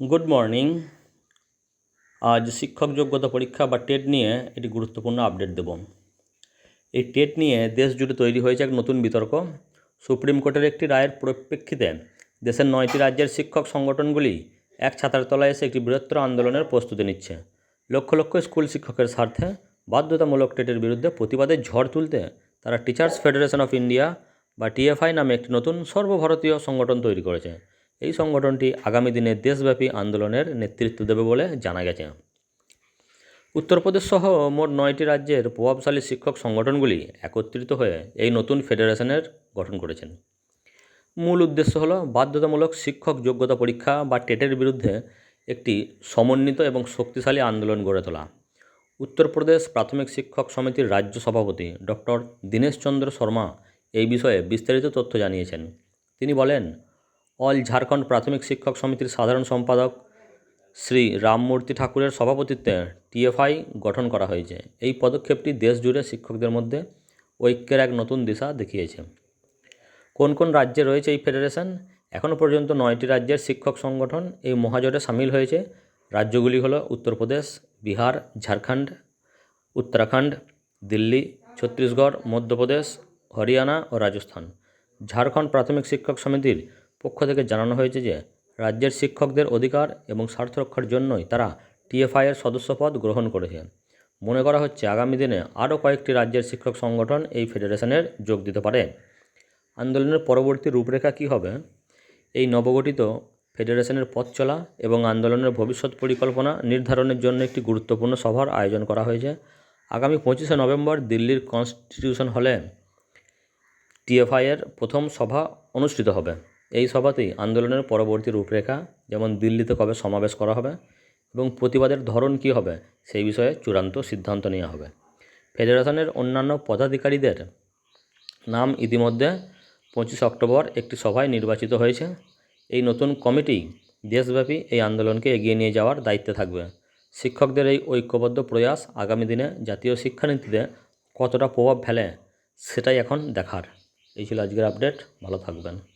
Good morning আজ শিক্ষক যোগ্যতা পরীক্ষা বা টেট নিয়ে একটি গুরুত্বপূর্ণ আপডেট দেব। এই টেট নিয়ে দেশ জুড়ে তৈরি হয়েছে এক নতুন বিতর্ক। সুপ্রিম কোর্টের একটি রায়ের পরিপ্রেক্ষিতে দেশের নয়টি রাজ্যের শিক্ষক সংগঠনগুলি এক ছাতার তলায় এসে একটি বৃহত্তর আন্দোলনের প্রস্তুতি নিচ্ছে। লক্ষ লক্ষ স্কুল শিক্ষকের স্বার্থে বাধ্যতামূলক টেটের বিরুদ্ধে প্রতিবাদের ঝড় তুলতে তারা টিচার্স ফেডারেশন অফ ইন্ডিয়া বা টিএফআই নামে একটি নতুন সর্বভারতীয় সংগঠন তৈরি করেছে। এই সংগঠনটি আগামী দিনে দেশব্যাপী আন্দোলনের নেতৃত্ব দেবে বলে জানা গেছে। উত্তরপ্রদেশ সহ মোট নয়টি রাজ্যের প্রভাবশালী শিক্ষক সংগঠনগুলি একত্রিত হয়ে এই নতুন ফেডারেশনের গঠন করেছেন। মূল উদ্দেশ্য হল বাধ্যতামূলক শিক্ষক যোগ্যতা পরীক্ষা বা টেটের বিরুদ্ধে একটি সমন্বিত এবং শক্তিশালী আন্দোলন গড়ে তোলা। উত্তরপ্রদেশ প্রাথমিক শিক্ষক সমিতির রাজ্য সভাপতি ডক্টর দীনেশচন্দ্র শর্মা এই বিষয়ে বিস্তারিত তথ্য জানিয়েছেন। তিনি বলেন অল ঝাড়খণ্ড প্রাথমিক শিক্ষক সমিতির সাধারণ সম্পাদক শ্রী রামমূর্তি ঠাকুরের সভাপতিত্বে টিএফআই গঠন করা হয়েছে। এই পদক্ষেপটি দেশ জুড়ে শিক্ষকদের মধ্যে ঐক্যের এক নতুন দিশা দেখিয়েছে। কোন কোন রাজ্যে রয়েছে এই ফেডারেশন? এখনও পর্যন্ত নয়টি রাজ্যের শিক্ষক সংগঠন এই মহাজোটে সামিল হয়েছে। রাজ্যগুলি হলো উত্তরপ্রদেশ, বিহার, ঝাড়খণ্ড, উত্তরাখণ্ড, দিল্লি, ছত্তিশগড়, মধ্যপ্রদেশ, হরিয়ানা ও রাজস্থান। ঝাড়খণ্ড প্রাথমিক শিক্ষক সমিতির পক্ষ থেকে জানানো হয়েছে যে, রাজ্যের শিক্ষকদের অধিকার এবং স্বার্থ রক্ষার জন্যই তারা টিএফআইয়ের সদস্যপদ গ্রহণ করেছে। মনে করা হচ্ছে আগামী দিনে আরও কয়েকটি রাজ্যের শিক্ষক সংগঠন এই ফেডারেশনের যোগ দিতে পারে। আন্দোলনের পরবর্তী রূপরেখা কী হবে? এই নবগঠিত ফেডারেশনের পথ চলা এবং আন্দোলনের ভবিষ্যৎ পরিকল্পনা নির্ধারণের জন্য একটি গুরুত্বপূর্ণ সভার আয়োজন করা হয়েছে। আগামী পঁচিশে নভেম্বর দিল্লির কনস্টিটিউশন হলে টিএফআইয়ের প্রথম সভা অনুষ্ঠিত হবে। এই সভাতেই আন্দোলনের পরবর্তী রূপরেখা, যেমন দিল্লিতে কবে সমাবেশ করা হবে এবং প্রতিবাদের ধরন কী হবে, সেই বিষয়ে চূড়ান্ত সিদ্ধান্ত নেওয়া হবে। ফেডারেশনের অন্যান্য পদাধিকারীদের নাম ইতিমধ্যে পঁচিশে অক্টোবর একটি সভায় নির্বাচিত হয়েছে। এই নতুন কমিটি দেশব্যাপী এই আন্দোলনকে এগিয়ে নিয়ে যাওয়ার দায়িত্বে থাকবে। শিক্ষকদের এই ঐক্যবদ্ধ প্রয়াস আগামী দিনে জাতীয় শিক্ষানীতিতে কতটা প্রভাব ফেলে, সেটাই এখন দেখার। এই ছিল আজকের আপডেট। ভালো থাকবেন।